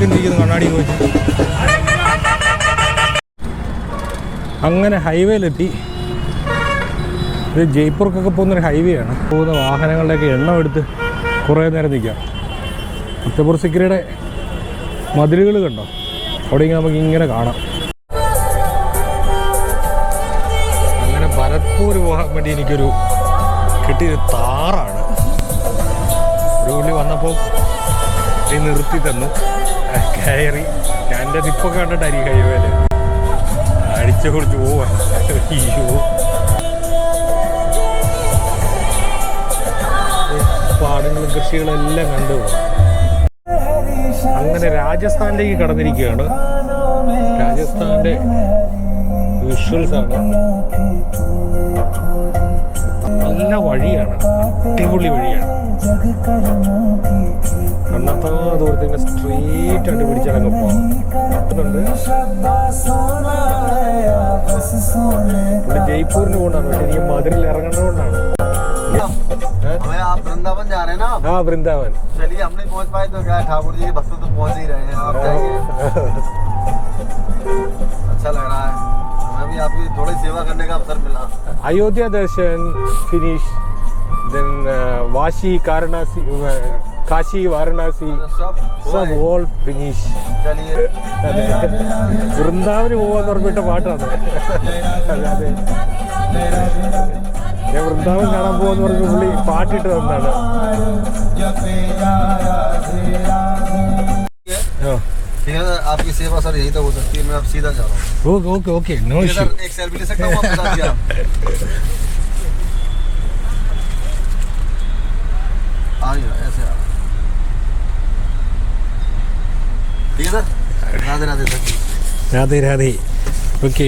നോക്കിക്കൊണ്ടിരിക്കുന്നു കണ്ണാടി പോയി അങ്ങനെ ഹൈവേയിലെത്തി. ഇത് ജയ്പൂർക്കൊക്കെ പോകുന്നൊരു ഹൈവേ ആണ്. പോകുന്ന വാഹനങ്ങളുടെയൊക്കെ എണ്ണം എടുത്ത് കുറേ നേരം നിൽക്കാം. ഫത്തേപൂർ സിക്രിയുടെ മതിലുകൾ കണ്ടോ? അവിടെ നമുക്ക് ഇങ്ങനെ കാണാം. അങ്ങനെ ഭരത്പൂർ പോകാൻ വേണ്ടി എനിക്കൊരു കിട്ടിയൊരു താറാണ്. ഒരു പുള്ളി വന്നപ്പോൾ നിർത്തി തന്നു. കയറി. ഞാൻ എന്റെ നിപ്പൊക്കെ കണ്ടിട്ടായിരിക്കും കഴിവേൽ അടിച്ചു കുറിച്ച് പോവാ. അയ്യോ. പാടങ്ങളും കൃഷികളും എല്ലാം കണ്ടു. അങ്ങനെ രാജസ്ഥാനിലേക്ക് കടന്നിരിക്കുകയാണ്. രാജസ്ഥാന്റെ വിഷ്വൽസ് ആണ്. നല്ല വഴിയാണ്. അടിപൊളി വഴിയാണ്. കണ്ണത്താ ദൂരത്ത് ഇങ്ങനെ സ്ട്രീറ്റ് ആയിട്ട് പിടിച്ചടങ്ങ് പോകാം അതുകൊണ്ട് ഇവിടെ ജയ്പൂരിന് കൊണ്ടാണ് പക്ഷെ എനിക്ക് മധുരയിൽ ഇറങ്ങേണ്ടതുകൊണ്ടാണ് हमें आप वृंदावन जा रहे हैं ना आप? ആ വൃന്ദാവൻ चलिए हम नहीं पहुंच पाए तो क्या है, ठाकुर जी के भक्त तो पहुंच ही रहे हैं आप जाइए अच्छा लग रहा है हमें भी आपकी थोड़ी सेवा करने का अवसर मिला അയോധ്യ ദർശൻ ഫിനിഷ് ദെൻ വാശി കാരണാസി കാശി വാരണാസി सब हुआ സബ് है। ഓൾ ഫിനിഷ് चलिए അതെ വൃന്ദാവന് പോവാന്ന് പറഞ്ഞിട്ട് പാട്ടാണ് അതെ അതെ ഞാൻ വൃന്ദാവൻ കാണാൻ പോവാന്ന് പറഞ്ഞ പുള്ളി പാട്ടിട്ട് തന്നാണ് ആ. ठीक है सर आपकी सेवा सर यही तो हो सकती है मैं अब सीधा जा रहा हूँ ഓക്കെ ഓക്കെ ഓക്കെ നോ ठीक है ഇഷ്യൂ सर एक सेल्फी ले सकता हूँ आपके साथ क्या आ रही है ऐसे आ ठीक राधे राधे सर राधे राधे ओके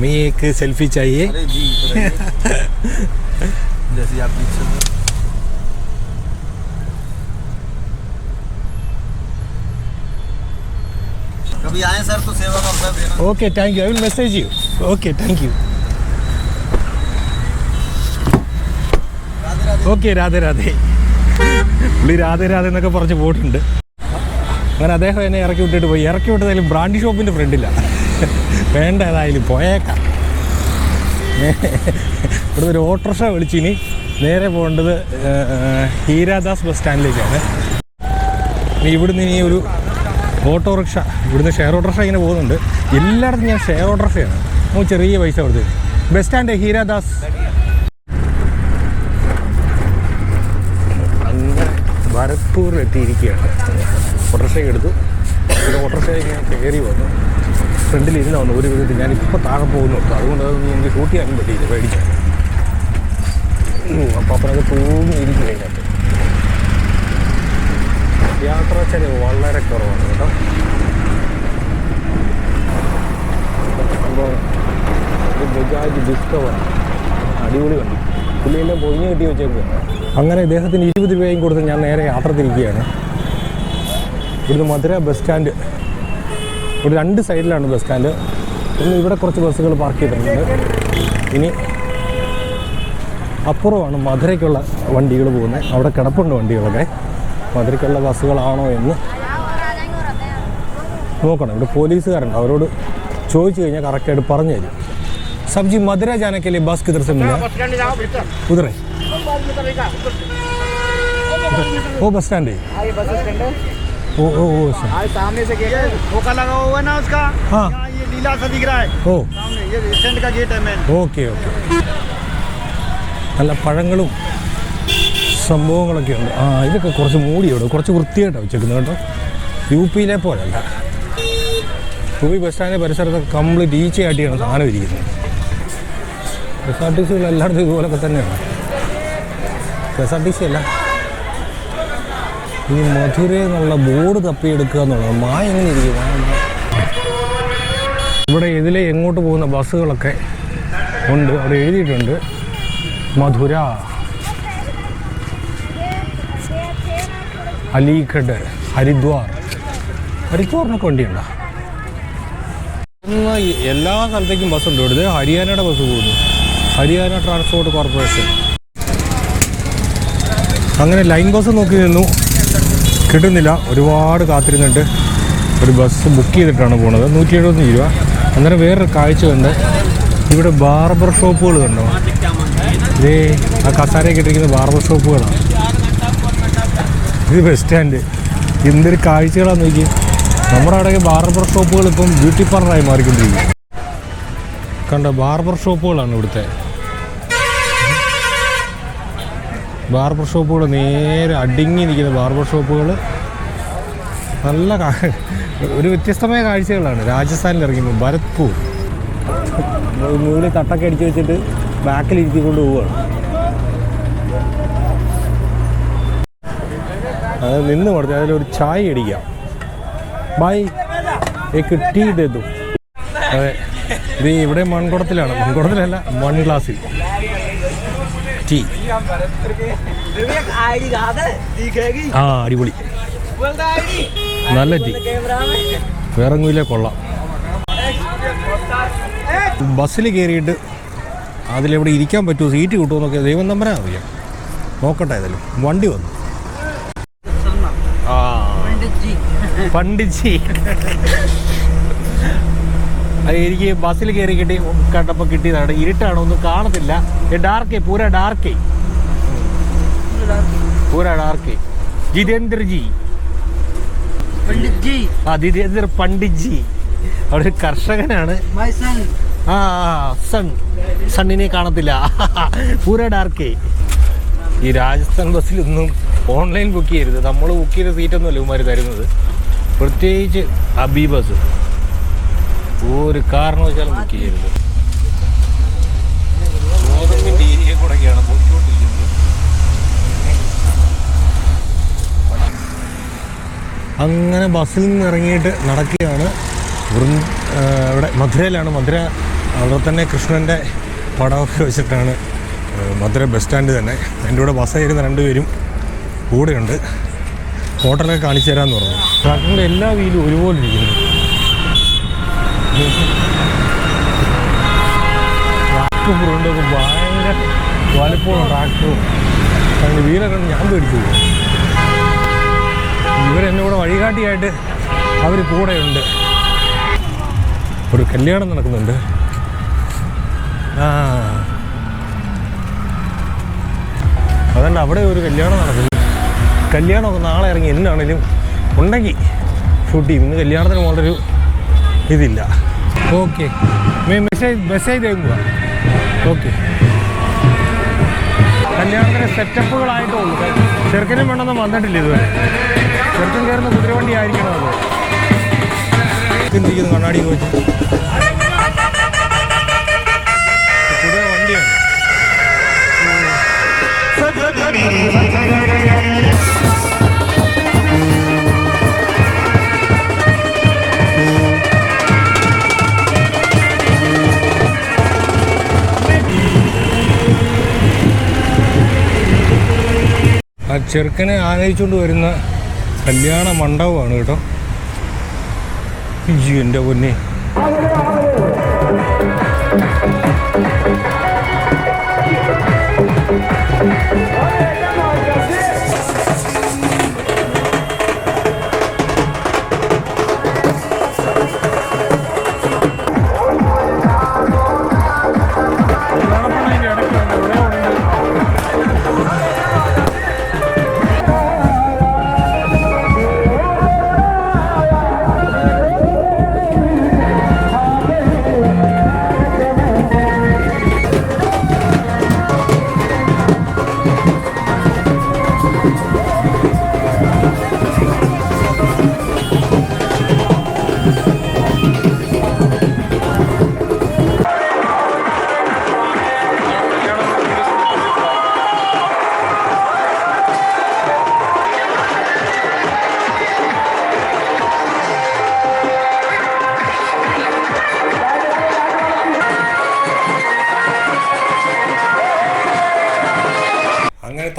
मैं एक सेल्फी चाहिए अरे जी बताइए। जैसी आपकी इच्छा हो। कभी आए सर तो सेवा का अवसर देना okay thank you I will message you okay thank you Radhe Radhe okay Radhe Radhe പുള്ളി രാധേ രാധേ എന്നൊക്കെ പറഞ്ഞ് പോയിട്ടുണ്ട് അങ്ങനെ അദ്ദേഹം എന്നെ ഇറക്കി വിട്ടിട്ട് പോയി. ഇറക്കി വിട്ടതായാലും ബ്രാൻഡി ഷോപ്പിന്റെ ഫ്രണ്ടില്ല വേണ്ട ഏതായാലും പോയേക്കാം. ഇവിടെ ഒരു ഓട്ടോറിക്ഷ വിളിച്ചിനി. നേരെ പോകേണ്ടത് ഹീരാദാസ് ബസ് സ്റ്റാൻഡിലേക്കാണ്. ഇനി ഇവിടുന്ന് ഇനി ഒരു ഓട്ടോറിക്ഷ ഇവിടുന്ന് ഷെയർ ഓട്ടോറിക്ഷ ഇങ്ങനെ പോകുന്നുണ്ട്. എല്ലായിടത്തും ഞാൻ ഷെയർ ഓട്ടോറിക്ഷയാണ്. നമുക്ക് ചെറിയ പൈസ കൊടുത്ത് ബസ് സ്റ്റാൻഡ് ഹീരാദാസ്. അങ്ങനെ ഭരത്പൂരിൽ എത്തിയിരിക്കുകയാണ് ഓട്ടോറിക്ഷ എടുത്തു. പിന്നെ ഓട്ടോറിക്ഷയിൽ ഞാൻ കയറി വന്നു. ഫ്രണ്ടിൽ ഇരുന്ന് വന്നു ഒരു വിധത്തിൽ ഞാനിപ്പോൾ താഴെ പോകുന്നു. അതുകൊണ്ട് അതൊന്നും എനിക്ക് ഷൂട്ട് ചെയ്യാനും പറ്റിയില്ല പേടിച്ചു അപ്പോൾ അപ്പനത് തൂങ്ങി ഇരിക്കും അതിനകത്ത് യാത്ര ചെലവ് വളരെ കുറവാണ് കേട്ടോ. അപ്പോൾ ബജാജ് ഡിസ്കവർ. അടിപൊളി വണ്ടി. പുള്ളിയെല്ലാം പൊഴിഞ്ഞ് കിട്ടി വെച്ചേക്കുക അങ്ങനെ ഇദ്ദേഹത്തിന് ഇരുപത് രൂപയും കൊടുത്ത് ഞാൻ നേരെ യാത്ര തിരിക്കുകയാണ് ഇവിടുന്ന് മധുര ബസ് സ്റ്റാൻഡ് ഇവിടെ രണ്ട് സൈഡിലാണ് ബസ് സ്റ്റാൻഡ് ഒന്ന് ഇവിടെ കുറച്ച് ബസ്സുകൾ പാർക്ക് ചെയ്തിട്ടുണ്ട് ഇനി അപ്പുറമാണ് മധുരയ്ക്കുള്ള വണ്ടികൾ പോകുന്നത് അവിടെ കിടപ്പുണ്ട് വണ്ടികളൊക്കെ മധുരയ്ക്കുള്ള ബസ്സുകളാണോ എന്ന് നോക്കണം ഇവിടെ പോലീസുകാരുണ്ട് അവരോട് ചോദിച്ചു കഴിഞ്ഞാൽ കറക്റ്റായിട്ട് പറഞ്ഞു തരും സബ്ജി മധുര जाने के लिए बस किधर से मिला उधर है वो बस स्टैंड है हाँ, ये बस स्टैंड है ओ ओ ओ सर आज सामने से गेट है धोखा लगा हुआ है ना उसका हाँ यहाँ ये नीला सा दिख रहा है ഓ सामने ये स्टैंड का गेट है मेन ഓക്കെ ഓക്കെ നല്ല പഴങ്ങളും സംഭവങ്ങളൊക്കെ ഉണ്ട് ആ ഇതൊക്കെ കുറച്ച് മൂടിയോട് കുറച്ച് വൃത്തിയായിട്ടാണ് വെച്ചേക്കുന്നത് കേട്ടോ യു പിയിലെ പോലല്ല യു പി ബസ് സ്റ്റാൻഡിൻ്റെ പരിസരത്തൊക്കെ കംപ്ലീറ്റ് ഈച്ചയാട്ടിയാണ് സാധനം ഇരിക്കുന്നത് കെ എസ് ആർ ടി സികൾ എല്ലായിടത്തും ഇതുപോലൊക്കെ തന്നെയാണ് K S R T C അല്ല ഈ മധുര എന്നുള്ള ബോർഡ് തപ്പിയെടുക്കുക എന്നുള്ളത് മായ എങ്ങനെ ഇരിക്കും. ഇവിടെ ഇതിലെ എങ്ങോട്ട് പോകുന്ന ബസ്സുകളൊക്കെ ഉണ്ട്. അവിടെ എഴുതിയിട്ടുണ്ട്. മധുര. അലീഗഡ് ഹരിദ്വാർ. ഹരിദ്വാറിനൊക്കെ വണ്ടിയുണ്ടോ? എല്ലാ സ്ഥലത്തേക്കും ബസ്സുണ്ട് ഇവിടുത്തെ ഹരിയാനയുടെ ബസ് പോകുന്നു. ഹരിയാന ട്രാൻസ്പോർട്ട് കോർപ്പറേഷൻ അങ്ങനെ ലൈൻ ബസ് നോക്കി നിന്നു. കിട്ടുന്നില്ല. ഒരുപാട് കാത്തിരുന്നിട്ട് ഒരു ബസ് ബുക്ക് ചെയ്തിട്ടാണ് പോണത്. നൂറ്റി എഴുപത്തഞ്ച് രൂപ. അന്നേരം വേറൊരു കാഴ്ച കണ്ട് ഇവിടെ ബാർബർ ഷോപ്പുകൾ കണ്ടോ? ഇതേ ആ കസാരയൊക്കെ ഇട്ടിരിക്കുന്ന ബാർബർ ഷോപ്പുകളാണ് ഇത് ബസ് സ്റ്റാൻഡ് എന്തൊരു കാഴ്ചകളാന്ന് നോക്കി നമ്മുടെ അവിടെയൊക്കെ ബാർബർ ഷോപ്പുകൾ ഇപ്പം ബ്യൂട്ടി പാർലറായി മാറിക്കൊണ്ടിരിക്കും കണ്ട ബാർബർ ഷോപ്പുകളാണ് ഇവിടുത്തെ. ബാർബർ ഷോപ്പുകൾ നേരെ അടുങ്ങി നിൽക്കുന്ന ബാർബർ ഷോപ്പുകൾ. നല്ല ഒരു വ്യത്യസ്തമായ കാഴ്ചകളാണ്. രാജസ്ഥാനിൽ ഇറങ്ങുമ്പോൾ ഭരത്പൂർ. മുകളിൽ തട്ടൊക്കെ അടിച്ചു വെച്ചിട്ട് ബാക്കിൽ ഇരുത്തിക്കൊണ്ട് പോവുകയാണ്. അത് നിന്ന് കൊടുത്ത് അതിലൊരു ചായ അടിക്കാം. ബൈ. ഏക്ക് ടീ ഇതേതു അതെ. ഇത് ഇവിടെ മൺകുടത്തിലാണ്. മൺകുടത്തിലല്ല മൺ ഗ്ലാസ്സിൽ ടീ. ആ അടിപൊളി. നല്ല ടീ. വേറെങ്ങുമില്ല കൊള്ളാം. ബസ്സിൽ കയറിയിട്ട് അതിലെവിടെ ഇരിക്കാൻ പറ്റുമോ സീറ്റ് കിട്ടുമോ എന്നൊക്കെ ദൈവം നമ്പരാ അറിയാം. നോക്കട്ടെ ഏതായാലും. വണ്ടി വന്നു. ആ. പണ്ടിച്ചി എനിക്ക് ബസ്സിൽ കയറി കിട്ടി കണ്ടപ്പോൾ കിട്ടിയതാണ്. ഇരുട്ടാണ് ഒന്നും കാണത്തില്ല. ഡാർക്കേ പൂര ഡാർക്കേ പൂര ഡാർക്കേ ജിതേന്ദ്രജി. ആ ജിതേന്ദ്ര പണ്ഡിറ്റ്ജി. അവിടെ കർഷകനാണ്. ആ സൺ. സണ്ണിനെ കാണത്തില്ല. പൂര ഡാർക്കേ ഈ രാജസ്ഥാൻ ബസ്സിലൊന്നും ഓൺലൈൻ ബുക്ക് ചെയ്യരുത്. നമ്മൾ ബുക്ക് ചെയ്ത സീറ്റൊന്നുമല്ല ഇവന്മാർ തരുന്നത്. പ്രത്യേകിച്ച് അബി ബസ് ഒരു കാരണവശാലും ബുക്ക് ചെയ്യരുത്. ഗോതമ്പിന്റെ ഏരിയ കൂടെയൊക്കെയാണ് പോയിക്കൊണ്ടിരിക്കുന്നത്. അങ്ങനെ ബസ്സിൽ നിന്ന് ഇറങ്ങിയിട്ട് നടക്കുകയാണ്. ഇവിടെ മധുരയിലാണ്. മധുര അവിടെ തന്നെ കൃഷ്ണന്റെ പടമൊക്കെ വെച്ചിട്ടാണ് മധുര ബസ് സ്റ്റാൻഡ് തന്നെ. എന്റെ കൂടെ ബസ് കയറുന്ന രണ്ടുപേരും കൂടെയുണ്ട്. ഹോട്ടലൊക്കെ കാണിച്ചു തരാമെന്ന് പറഞ്ഞു. ട്രാക്ടറിന്റെ എല്ലാ വീലും ഒരുപോലെ ഇരിക്കുന്നു. ട്രാക്ടർ പുറണ്ടൊക്കെ ഭയങ്കര വലിപ്പമുള്ള ട്രാക്ടറും അതിന്റെ വീലൊക്കെ ഞാൻ പേടിച്ചു ഇവരെന്നെ കൂടെ വഴികാട്ടിയായിട്ട് അവർ കൂടെയുണ്ട് ഒരു കല്യാണം നടക്കുന്നുണ്ട്. ആ. അതുകൊണ്ട് അവിടെ ഒരു കല്യാണം നടക്കുന്നു കല്യാണമൊക്കെ നാളെ ഇറങ്ങി എന്നാണേലും ഉണ്ടെങ്കിൽ ഷൂട്ട് ചെയ്യും ഇന്ന് കല്യാണത്തിന് പോകേണ്ടൊരു ഇതില്ല. ഓക്കെ मैसेज मैसेज തേങ്ങുക ഓക്കെ കല്യാണത്തിന് സെറ്റപ്പുകളായിട്ടേ ഉള്ളൂ ചെറുക്കനും വേണമെന്ന് വന്നിട്ടില്ല ഇതുവരെ. ചെറുക്കൻ കയറുന്ന കുതിരവണ്ടി ആയിരിക്കണം അത്. ചിന്തിക്കുന്നു കണ്ണാടി പോയി. കുതിര വണ്ടിയാണ് ആ ചെറുക്കനെ ആനയിച്ചുകൊണ്ട് വരുന്ന കല്യാണ മണ്ഡപമാണ് കേട്ടോ. എന്റെ പൊന്നെ.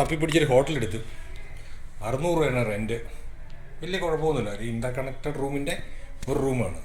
അങ്ങനെ തപ്പിപ്പിടിച്ചൊരു ഹോട്ടലെടുത്ത്. അറുന്നൂറ് രൂപയാണ് റെന്റ് വലിയ കുഴപ്പമൊന്നുമില്ല. ഒരു ഇന്റർ കണക്റ്റഡ് റൂമിന്റെ ഒരു റൂമാണ്